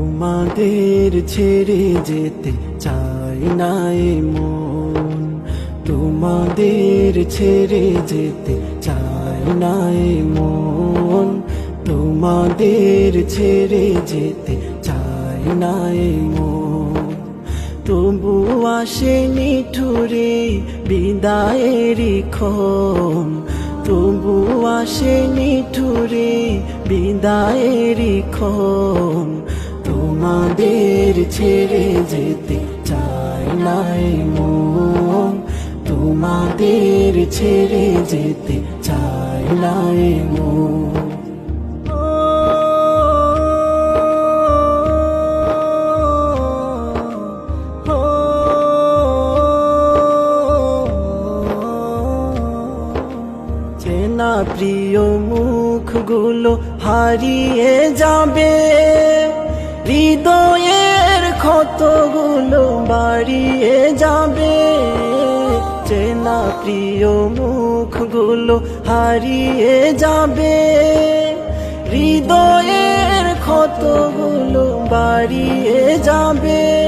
তোমাদের ছেড়ে যেতে চাই নাই মন। তোমাদের ছেড়ে যেতে চাই নাই মন। তোমাদের ছেড়ে যেতে চাই নাই মন। তবু আসেনি ঠুরে বিদায়েরই ক্ষণ। তবু আসেনি ঠুরে বিদায়েরই ক্ষণ। তোমাদের ছেড়ে যেতে চাই নাই মন। তোমাদের ছেড়ে যেতে চাই নাই মন। চেনা প্রিয় মুখগুলো হারিয়ে যাবে। হৃদয়ের ক্ষতগুলো বাড়িয়ে যাবে। চেনা প্রিয় মুখগুলো হারিয়ে যাবে। হৃদয়ের ক্ষতগুলো বাড়িয়ে যাবে।